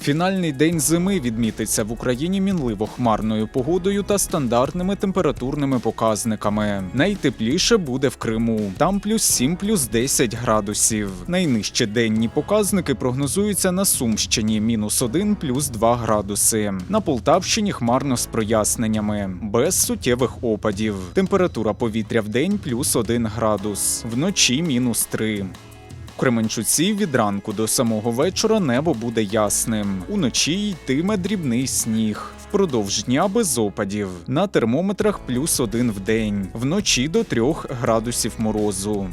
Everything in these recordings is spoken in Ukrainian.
Фінальний день зими відмітиться в Україні мінливо хмарною погодою та стандартними температурними показниками. Найтепліше буде в Криму. Там плюс 7, плюс 10 градусів. Найнижчі денні показники прогнозуються на Сумщині мінус 1, плюс 2 градуси. На Полтавщині хмарно з проясненнями, без суттєвих опадів. Температура повітря в день плюс 1 градус, вночі мінус 3. Кременчуці від ранку до самого вечора небо буде ясним. Уночі йтиме дрібний сніг. Впродовж дня без опадів. На термометрах плюс один в день, вночі до трьох градусів морозу.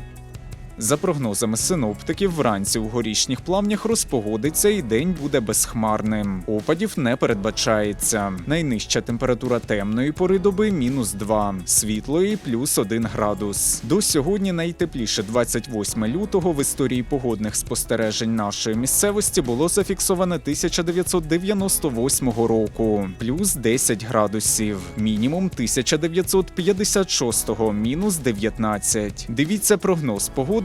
За прогнозами синоптиків, вранці у горішніх плавнях розпогодиться і день буде безхмарним. Опадів не передбачається. Найнижча температура темної пори доби мінус 2, світлої плюс 1 градус. До сьогодні найтепліше 28 лютого в історії погодних спостережень нашої місцевості було зафіксоване 1998 року, плюс 10 градусів, мінімум 1956 мінус 19. Дивіться прогноз погоди